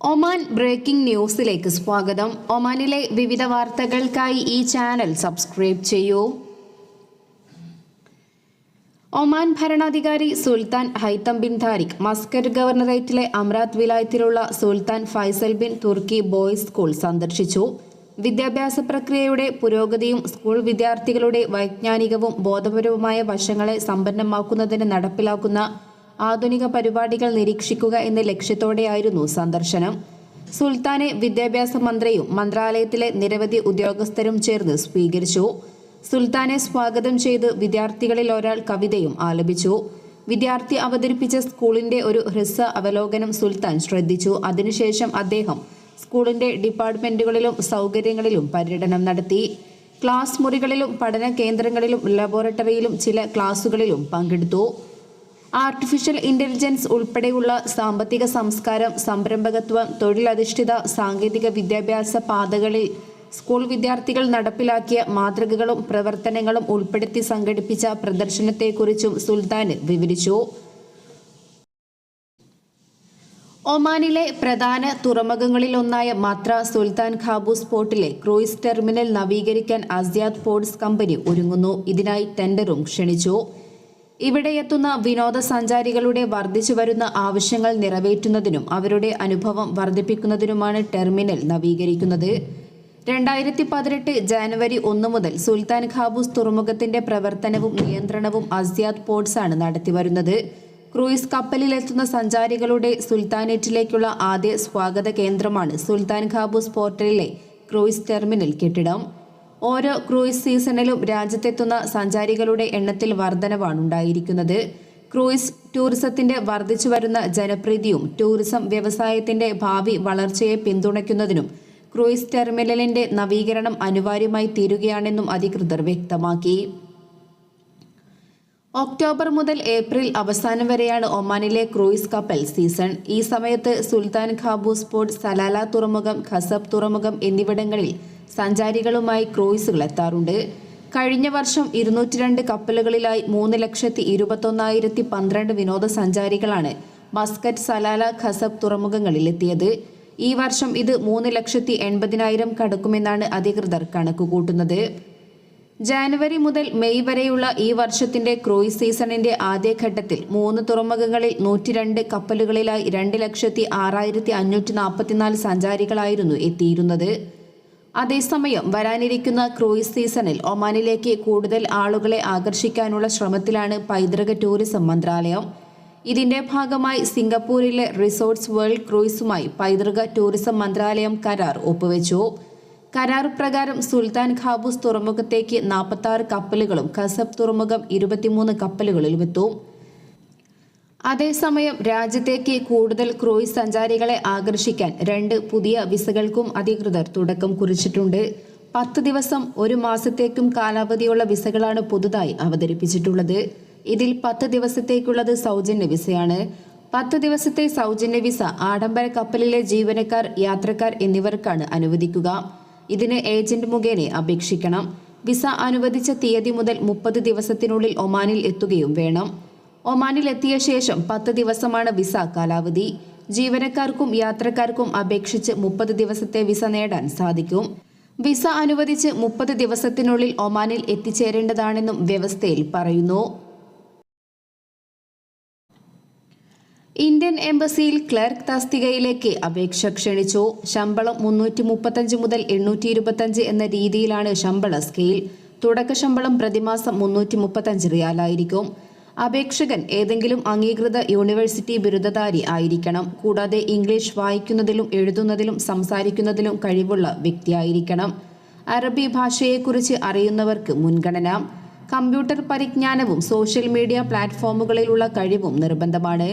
Oman breaking ന്യൂസിലേക്ക് സ്വാഗതം. ഒമാനിലെ വിവിധ വാർത്തകൾക്കായി ഈ ചാനൽ സബ്സ്ക്രൈബ് ചെയ്യൂ. ഒമാൻ ഭരണാധികാരി Sultan Haitham bin Tariq Muscat ഗവർണറേറ്റിലെ Amerat വിലായത്തിലുള്ള Sultan Faisal bin Turki boys school സന്ദർശിച്ചു. വിദ്യാഭ്യാസ പ്രക്രിയയുടെ പുരോഗതിയും സ്കൂൾ വിദ്യാർത്ഥികളുടെ വൈജ്ഞാനികവും ബോധപരവുമായ വശങ്ങളെ സമ്പന്നമാക്കുന്നതിന് നടപ്പിലാക്കുന്ന ആധുനിക പരിപാടികൾ നിരീക്ഷിക്കുക എന്ന ലക്ഷ്യത്തോടെയായിരുന്നു സന്ദർശനം. സുൽത്താനെ വിദ്യാഭ്യാസ മന്ത്രിയും മന്ത്രാലയത്തിലെ നിരവധി ഉദ്യോഗസ്ഥരും ചേർന്ന് സ്വീകരിച്ചു. സുൽത്താനെ സ്വാഗതം ചെയ്ത് വിദ്യാർത്ഥികളിൽ ഒരാൾ കവിതയും ആലപിച്ചു. വിദ്യാർത്ഥി അവതരിപ്പിച്ച സ്കൂളിന്റെ ഒരു ഹ്രസ്വ അവലോകനം സുൽത്താൻ ശ്രദ്ധിച്ചു. അതിനുശേഷം അദ്ദേഹം സ്കൂളിന്റെ ഡിപ്പാർട്ട്മെന്റുകളിലും സൗകര്യങ്ങളിലും പര്യടനം നടത്തി. ക്ലാസ് മുറികളിലും പഠന കേന്ദ്രങ്ങളിലും ലബോറട്ടറിയിലും ചില ക്ലാസുകളിലും പങ്കെടുത്തു. ആർട്ടിഫിഷ്യൽ ഇന്റലിജൻസ് ഉൾപ്പെടെയുള്ള സാമ്പത്തിക സംസ്കാരം സംരംഭകത്വം തൊഴിലധിഷ്ഠിത സാങ്കേതിക വിദ്യാഭ്യാസ പാതകളിൽ സ്കൂൾ വിദ്യാർത്ഥികൾ നടപ്പിലാക്കിയ മാതൃകകളും പ്രവർത്തനങ്ങളും ഉൾപ്പെടുത്തി സംഘടിപ്പിച്ച പ്രദർശനത്തെക്കുറിച്ചും സുൽത്താൻ വിവരിച്ചു. ഒമാനിലെ പ്രധാന തുറമുഖങ്ങളിലൊന്നായ മാത്ര സുൽത്താൻ ഖാബൂസ് പോർട്ടിലെ ക്രൂയിസ് ടെർമിനൽ നവീകരിക്കാൻ അസിയാദ് പോർട്സ് കമ്പനി ഒരുങ്ങുന്നു. ഇതിനായി ടെൻഡറും ക്ഷണിച്ചു. ഇവിടെ എത്തുന്ന വിനോദസഞ്ചാരികളുടെ വർദ്ധിച്ചു വരുന്ന ആവശ്യങ്ങൾ നിറവേറ്റുന്നതിനും അവരുടെ അനുഭവം വർദ്ധിപ്പിക്കുന്നതിനുമാണ് ടെർമിനൽ നവീകരിക്കുന്നത്. രണ്ടായിരത്തി പതിനെട്ട് ജാനുവരി ഒന്ന് മുതൽ സുൽത്താൻ ഖാബൂസ് തുറമുഖത്തിന്റെ പ്രവർത്തനവും നിയന്ത്രണവും അസിയാദ് പോർട്സ് ആണ് നടത്തിവരുന്നത്. ക്രൂയിസ് കപ്പലിലെത്തുന്ന സഞ്ചാരികളുടെ സുൽത്താനേറ്റിലേക്കുള്ള ആദ്യ സ്വാഗത കേന്ദ്രമാണ് സുൽത്താൻ ഖാബൂസ് പോർട്ടലിലെ ക്രൂയിസ് ടെർമിനൽ കെട്ടിടം. ഓരോ ക്രൂയിസ് സീസണിലും രാജ്യത്തെത്തുന്ന സഞ്ചാരികളുടെ എണ്ണത്തിൽ വർധനവാണ് ഉണ്ടായിരിക്കുന്നത്. ക്രൂയിസ് ടൂറിസത്തിന്റെ വർദ്ധിച്ചു വരുന്ന ജനപ്രീതിയും ടൂറിസം വ്യവസായത്തിന്റെ ഭാവി വളർച്ചയെ പിന്തുണയ്ക്കുന്നതിനും ക്രൂയിസ് ടെർമിനലിന്റെ നവീകരണം അനിവാര്യമായി തീരുകയാണെന്നും അധികൃതർ വ്യക്തമാക്കി. ഒക്ടോബർ മുതൽ ഏപ്രിൽ അവസാനം വരെയാണ് ഒമാനിലെ ക്രൂയിസ് കപ്പൽ സീസൺ. ഈ സമയത്ത് സുൽത്താൻ ഖാബൂസ് പോർട്ട് സലാല തുറമുഖം ഖസബ് തുറമുഖം എന്നിവിടങ്ങളിൽ സഞ്ചാരികളുമായി ക്രൂയിസുകൾ എത്താറുണ്ട്. കഴിഞ്ഞ വർഷം ഇരുന്നൂറ്റി രണ്ട് കപ്പലുകളിലായി മൂന്ന് ലക്ഷത്തി ഇരുപത്തൊന്നായിരത്തി പന്ത്രണ്ട് വിനോദസഞ്ചാരികളാണ് മസ്കറ്റ് സലാല ഖസബ് തുറമുഖങ്ങളിലെത്തിയത്. ഈ വർഷം ഇത് മൂന്ന് ലക്ഷത്തി എൺപതിനായിരം കടക്കുമെന്നാണ് അധികൃതർ കണക്കുകൂട്ടുന്നത്. ജാനുവരി മുതൽ മെയ് വരെയുള്ള ഈ വർഷത്തിന്റെ ക്രൂയിസ് സീസണിന്റെ ആദ്യഘട്ടത്തിൽ മൂന്ന് തുറമുഖങ്ങളിൽ നൂറ്റിരണ്ട് കപ്പലുകളിലായി രണ്ട് ലക്ഷത്തി ആറായിരത്തി അഞ്ഞൂറ്റി നാൽപ്പത്തിനാല് സഞ്ചാരികളായിരുന്നു എത്തിയിരുന്നത്. അതേസമയം വരാനിരിക്കുന്ന ക്രൂയിസ് സീസണിൽ ഒമാനിലേക്ക് കൂടുതൽ ആളുകളെ ആകർഷിക്കാനുള്ള ശ്രമത്തിലാണ് പൈതൃക ടൂറിസം മന്ത്രാലയം. ഇതിന്റെ ഭാഗമായി സിംഗപ്പൂരിലെ റിസോർട്സ് വേൾഡ് ക്രൂയിസുമായി പൈതൃക ടൂറിസം മന്ത്രാലയം കരാർ ഒപ്പുവെച്ചു. കരാർ പ്രകാരം സുൽത്താൻ ഖാബൂസ് തുറമുഖത്തേക്ക് നാൽപ്പത്തി കപ്പലുകളും കസബ് തുറമുഖം ഇരുപത്തിമൂന്ന് കപ്പലുകളിലും എത്തും അതേസമയം രാജ്യത്തേക്ക് കൂടുതൽ ക്രൂയിസ് സഞ്ചാരികളെ ആകർഷിക്കാൻ രണ്ട് പുതിയ വിസകൾക്കും അധികൃതർ തുടക്കം കുറിച്ചിട്ടുണ്ട്. പത്ത് ദിവസം ഒരു മാസത്തേക്കും കാലാവധിയുള്ള വിസകളാണ് പുതുതായി അവതരിപ്പിച്ചിട്ടുള്ളത്. ഇതിൽ പത്ത് ദിവസത്തേക്കുള്ളത് സൗജന്യ വിസയാണ്. പത്ത് ദിവസത്തെ സൗജന്യ വിസ ആഡംബര കപ്പലിലെ ജീവനക്കാർ യാത്രക്കാർ എന്നിവർക്കാണ് അനുവദിക്കുക. ഇതിന് ഏജന്റ് മുഖേന അപേക്ഷിക്കണം. വിസ അനുവദിച്ച തീയതി മുതൽ മുപ്പത് ദിവസത്തിനുള്ളിൽ ഒമാനിൽ എത്തുകയും വേണം. ഒമാനിൽ എത്തിയ ശേഷം പത്ത് ദിവസമാണ് വിസ കാലാവധി. ജീവനക്കാർക്കും യാത്രക്കാർക്കും അപേക്ഷിച്ച് മുപ്പത് ദിവസത്തെ വിസ നേടാൻ സാധിക്കും. വിസ അനുവദിച്ച് മുപ്പത് ദിവസത്തിനുള്ളിൽ ഒമാനിൽ എത്തിച്ചേരേണ്ടതാണെന്നും വ്യവസ്ഥയിൽ പറയുന്നു. ഇന്ത്യൻ എംബസിയിൽ ക്ലർക്ക് തസ്തികയിലേക്ക് അപേക്ഷ ക്ഷണിച്ചു. ശമ്പളം മുന്നൂറ്റി മുപ്പത്തഞ്ച് മുതൽ എണ്ണൂറ്റി ഇരുപത്തഞ്ച് എന്ന രീതിയിലാണ് ശമ്പള സ്കെയിൽ. തുടക്ക ശമ്പളം പ്രതിമാസം മുന്നൂറ്റി മുപ്പത്തഞ്ച് റിയാലായിരിക്കും. അപേക്ഷകൻ ഏതെങ്കിലും അംഗീകൃത യൂണിവേഴ്സിറ്റി ബിരുദധാരി ആയിരിക്കണം. കൂടാതെ ഇംഗ്ലീഷ് വായിക്കുന്നതിലും എഴുതുന്നതിലും സംസാരിക്കുന്നതിലും കഴിവുള്ള വ്യക്തിയായിരിക്കണം. അറബി ഭാഷയെക്കുറിച്ച് അറിയുന്നവർക്ക് മുൻഗണന. കമ്പ്യൂട്ടർ പരിജ്ഞാനവും സോഷ്യൽ മീഡിയ പ്ലാറ്റ്ഫോമുകളിലുള്ള കഴിവും നിർബന്ധമാണ്.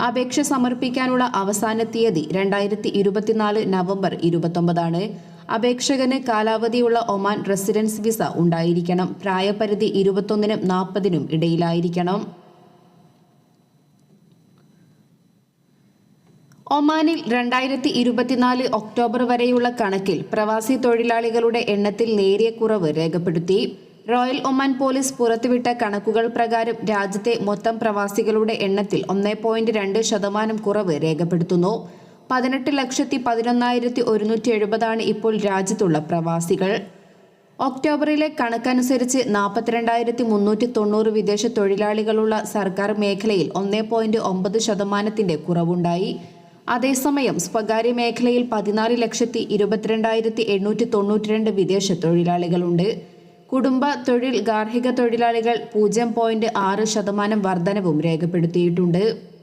അപേക്ഷ സമർപ്പിക്കാനുള്ള അവസാന തീയതി രണ്ടായിരത്തി ഇരുപത്തിനാല് നവംബർ ഇരുപത്തൊമ്പതാണ്. അപേക്ഷകന് കാലാവധിയുള്ള ഒമാൻ റെസിഡൻസ് വിസ ഉണ്ടായിരിക്കണം. പ്രായപരിധി ഇരുപത്തൊന്നിനും നാൽപ്പതിനും ഇടയിലായിരിക്കണം. ഒമാനിൽ രണ്ടായിരത്തി ഇരുപത്തിനാല് ഒക്ടോബർ വരെയുള്ള കണക്കിൽ പ്രവാസി തൊഴിലാളികളുടെ എണ്ണത്തിൽ നേരിയ കുറവ് രേഖപ്പെടുത്തി. റോയൽ ഒമാൻ പോലീസ് പുറത്തുവിട്ട കണക്കുകൾ പ്രകാരം രാജ്യത്തെ മൊത്തം പ്രവാസികളുടെ എണ്ണത്തിൽ ഒന്നേ പോയിന്റ് രണ്ട് ശതമാനം കുറവ് രേഖപ്പെടുത്തുന്നു. പതിനെട്ട് ലക്ഷത്തി പതിനൊന്നായിരത്തി ഒരുന്നൂറ്റി എഴുപതാണ് ഇപ്പോൾ രാജ്യത്തുള്ള പ്രവാസികൾ. ഒക്ടോബറിലെ കണക്കനുസരിച്ച് നാൽപ്പത്തിരണ്ടായിരത്തി മുന്നൂറ്റി തൊണ്ണൂറ് വിദേശ തൊഴിലാളികളുള്ള സർക്കാർ മേഖലയിൽ ഒന്നേ പോയിന്റ് ഒമ്പത് ശതമാനത്തിന്റെ കുറവുണ്ടായി. അതേസമയം സ്വകാര്യ മേഖലയിൽ പതിനാല് ലക്ഷത്തി ഇരുപത്തിരണ്ടായിരത്തി എണ്ണൂറ്റി തൊണ്ണൂറ്റിരണ്ട് വിദേശ തൊഴിലാളികളുണ്ട്. കുടുംബ തൊഴിൽ ഗാർഹിക തൊഴിലാളികൾ പൂജ്യം പോയിന്റ് ആറ് ശതമാനം വർധനവും രേഖപ്പെടുത്തിയിട്ടുണ്ട്.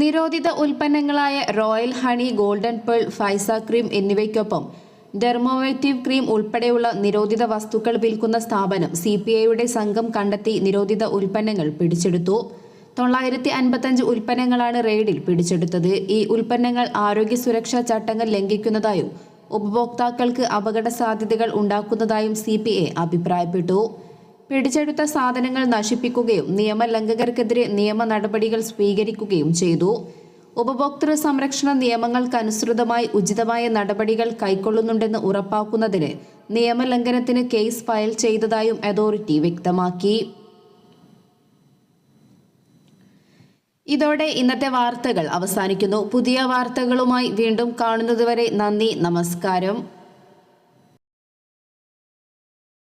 നിരോധിത ഉൽപ്പന്നങ്ങളായ royal honey golden pearl Faiza cream എന്നിവയ്ക്കൊപ്പം ഡെർമോവേറ്റീവ് ക്രീം ഉൾപ്പെടെയുള്ള നിരോധിത വസ്തുക്കൾ വിൽക്കുന്ന സ്ഥാപനം സി പി ഐയുടെ സംഘം കണ്ടെത്തി നിരോധിത ഉൽപ്പന്നങ്ങൾ പിടിച്ചെടുത്തു. തൊള്ളായിരത്തി അൻപത്തഞ്ച് ഉൽപ്പന്നങ്ങളാണ് റെയ്ഡിൽ പിടിച്ചെടുത്തത്. ഈ ഉൽപ്പന്നങ്ങൾ ആരോഗ്യ സുരക്ഷാ ചട്ടങ്ങൾ ലംഘിക്കുന്നതായും ഉപഭോക്താക്കൾക്ക് അപകട സാധ്യതകൾ ഉണ്ടാക്കുന്നതായും സി അഭിപ്രായപ്പെട്ടു. പിടിച്ചെടുത്ത സാധനങ്ങൾ നശിപ്പിക്കുകയും നിയമലംഘകർക്കെതിരെ നിയമ നടപടികൾ സ്വീകരിക്കുകയും ചെയ്തു. ഉപഭോക്തൃ സംരക്ഷണ നിയമങ്ങൾക്കനുസൃതമായി ഉചിതമായ നടപടികൾ കൈക്കൊള്ളുന്നുണ്ടെന്ന് ഉറപ്പാക്കുന്നതിന് നിയമലംഘനത്തിന് കേസ് ഫയൽ ചെയ്തതായും അതോറിറ്റി വ്യക്തമാക്കി. ഇതോടെ ഇന്നത്തെ വാർത്തകൾ അവസാനിക്കുന്നു. പുതിയ വാർത്തകളുമായി വീണ്ടും കാണുന്നതുവരെ നന്ദി നമസ്കാരം.